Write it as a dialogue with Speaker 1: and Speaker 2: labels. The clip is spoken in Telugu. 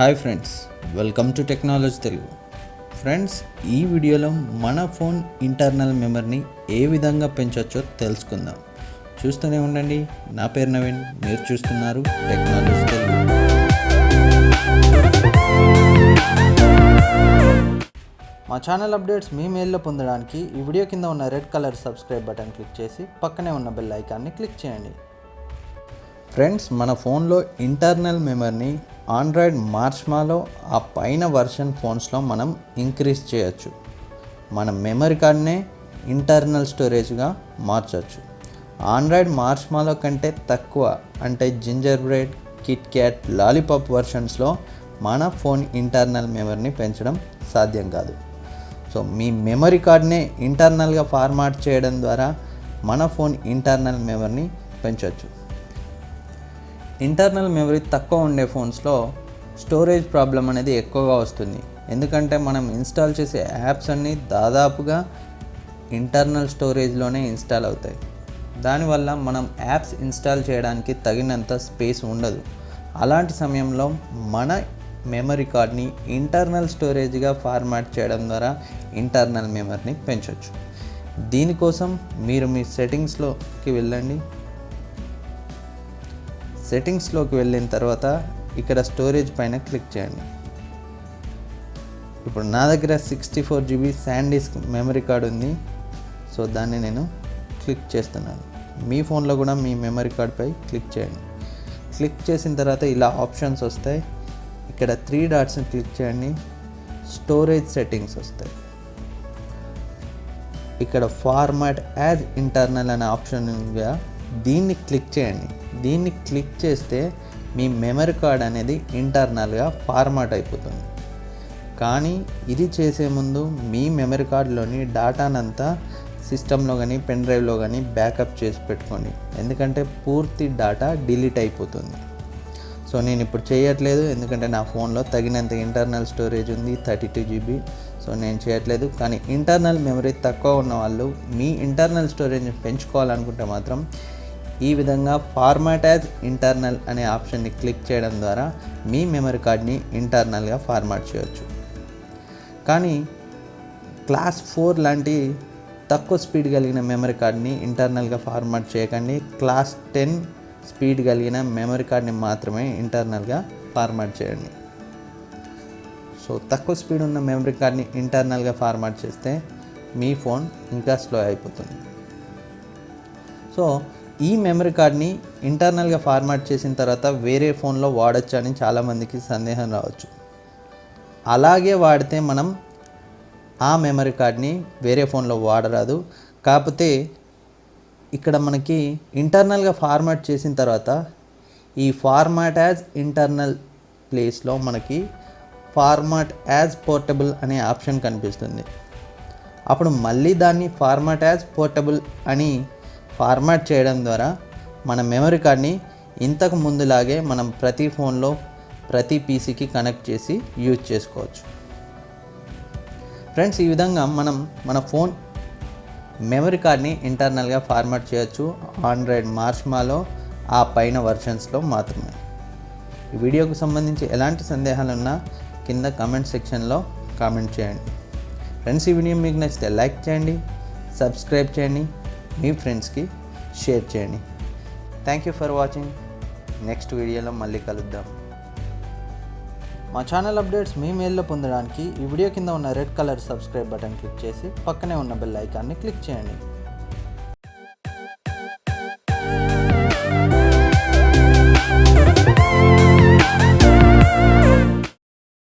Speaker 1: Hi friends welcome to technology Telugu. Friends ఈ వీడియోలో మన ఫోన్ ఇంటర్నల్ మెమరీని ఏ విధంగా పెంచవచ్చో తెలుసుకుందాం. చూస్తూనే ఉండండి. నా పేరు నవీన్. మీరు చూస్తున్నారు టెక్నాలజీ తెలుగు. మా ఛానల్ అప్డేట్స్ మీ మెయిల్లో పొందడానికి ఈ వీడియో కింద ఉన్న red colour subscribe button click చేసి పక్కనే ఉన్న బెల్ ఐకాన్ని క్లిక్ చేయండి. ఫ్రెండ్స్ మన ఫోన్లో ఇంటర్నల్ మెమరీని ఆండ్రాయిడ్ మార్చ్మాలో ఆ పైన వర్షన్ ఫోన్స్లో మనం ఇంక్రీజ్ చేయొచ్చు. మన మెమరీ కార్డ్నే ఇంటర్నల్ స్టోరేజ్గా మార్చవచ్చు ఆండ్రాయిడ్ మార్చ్మాలో కంటే తక్కువ అంటే gingerbread KitKat lollipop వర్షన్స్లో మన ఫోన్ ఇంటర్నల్ మెమరీని పెంచడం సాధ్యం కాదు. సో మీ మెమరీ కార్డ్నే ఇంటర్నల్గా ఫార్మాట్ చేయడం ద్వారా మన ఫోన్ ఇంటర్నల్ మెమరీని పెంచవచ్చు ఇంటర్నల్ మెమరీ తక్కువ ఉండే ఫోన్స్లో స్టోరేజ్ ప్రాబ్లం అనేది ఎక్కువగా వస్తుంది. ఎందుకంటే మనం ఇన్స్టాల్ చేసే యాప్స్ అన్నీ దాదాపుగా ఇంటర్నల్ స్టోరేజ్లోనే ఇన్స్టాల్ అవుతాయి. దానివల్ల మనం యాప్స్ ఇన్స్టాల్ చేయడానికి తగినంత స్పేస్ ఉండదు. అలాంటి సమయంలో మన మెమరీ కార్డ్ని ఇంటర్నల్ స్టోరేజ్గా ఫార్మాట్ చేయడం ద్వారా ఇంటర్నల్ మెమరీని పెంచవచ్చు దీనికోసం మీరు మీ సెట్టింగ్స్లోకి వెళ్ళండి. సెట్టింగ్స్లోకి వెళ్ళిన తర్వాత ఇక్కడ స్టోరేజ్ పైన క్లిక్ చేయండి. ఇప్పుడు నా దగ్గర sixty four GB SanDisk memory card ఉంది. సో దాన్ని నేను క్లిక్ చేస్తున్నాను. మీ ఫోన్లో కూడా మీ మెమరీ కార్డ్పై క్లిక్ చేయండి. క్లిక్ చేసిన తర్వాత ఇలా ఆప్షన్స్ వస్తాయి. ఇక్కడ త్రీ డాట్స్ని క్లిక్ చేయండి. స్టోరేజ్ సెట్టింగ్స్ వస్తాయి. ఇక్కడ ఫార్మాట్ యాజ్ ఇంటర్నల్ అనే ఆప్షన్ ఉందిగా. దీన్ని క్లిక్ చేయండి. దీన్ని క్లిక్ చేస్తే మీ మెమరీ కార్డ్ అనేది ఇంటర్నల్గా ఫార్మాట్ అయిపోతుంది. కానీ ఇది చేసే ముందు మీ మెమరీ కార్డులోని డేటానంతా సిస్టంలో కానీ పెన్ డ్రైవ్లో కానీ బ్యాకప్ చేసి పెట్టుకోండి. ఎందుకంటే పూర్తి డేటా డిలీట్ అయిపోతుంది. సో నేను ఇప్పుడు చేయట్లేదు. ఎందుకంటే నా ఫోన్లో తగినంత ఇంటర్నల్ స్టోరేజ్ ఉంది థర్టీ టూ జీబీ. సో నేను చేయట్లేదు. కానీ ఇంటర్నల్ మెమరీ తక్కువ ఉన్న వాళ్ళు మీ ఇంటర్నల్ స్టోరేజ్ని పెంచుకోవాలనుకుంటే మాత్రం ఈ విధంగా ఫార్మాట్ యాజ్ ఇంటర్నల్ అనే ఆప్షన్ని క్లిక్ చేయడం ద్వారా మీ మెమరీ కార్డ్ని ఇంటర్నల్గా ఫార్మాట్ చేయొచ్చు. కానీ క్లాస్ ఫోర్ లాంటి తక్కువ స్పీడ్ కలిగిన మెమరీ కార్డ్ని ఇంటర్నల్గా ఫార్మాట్ చేయకండి. క్లాస్ టెన్ స్పీడ్ కలిగిన మెమరీ కార్డ్ని మాత్రమే ఇంటర్నల్గా ఫార్మాట్ చేయండి. సో తక్కువ స్పీడ్ ఉన్న మెమరీ కార్డ్ని ఇంటర్నల్గా ఫార్మాట్ చేస్తే మీ ఫోన్ ఇంకా స్లో అయిపోతుంది. సో ఈ మెమరీ కార్డ్ని ఇంటర్నల్గా ఫార్మాట్ చేసిన తర్వాత వేరే ఫోన్లో వాడచ్చు అని చాలామందికి సందేహం రావచ్చు. అలాగే వాడితే మనం ఆ మెమరీ కార్డ్ని వేరే ఫోన్లో వాడరాదు. కాకపోతే ఇక్కడ మనకి ఇంటర్నల్గా ఫార్మాట్ చేసిన తర్వాత ఈ ఫార్మాట్ యాజ్ ఇంటర్నల్ ప్లేస్లో మనకి ఫార్మాట్ యాజ్ పోర్టబుల్ అనే ఆప్షన్ కనిపిస్తుంది. అప్పుడు మళ్ళీ దాన్ని ఫార్మాట్ యాజ్ పోర్టబుల్ అని ఫార్మాట్ చేయడం ద్వారా మన మెమరీ కార్డ్ని ఇంతకు ముందులాగే మనం ప్రతి ఫోన్లో ప్రతి పీసీకి కనెక్ట్ చేసి యూజ్ చేసుకోవచ్చు. ఫ్రెండ్స్ ఈ విధంగా మనం మన ఫోన్ మెమరీ కార్డ్ని ఇంటర్నల్గా ఫార్మాట్ చేయొచ్చు. ఆండ్రాయిడ్ మార్చ్మాలో ఆ పైన వర్షన్స్లో మాత్రమే. ఈ వీడియోకు సంబంధించి ఎలాంటి సందేహాలు ఉన్నా కింద కామెంట్ సెక్షన్లో కామెంట్ చేయండి. ఫ్రెండ్స్ ఈ వీడియో మీకు నచ్చితే లైక్ చేయండి సబ్స్క్రైబ్ చేయండి. మీ ఫ్రెండ్స్కి షేర్ చేయండి. Thank you for watching next వీడియోలో మళ్ళీ కలుద్దాం. మా ఛానల్ అప్డేట్స్ మీ మెయిల్లో పొందడానికి ఈ వీడియో కింద ఉన్న red colour subscribe button click చేసి పక్కనే ఉన్న బెల్ ఐకాన్ని క్లిక్ చేయండి.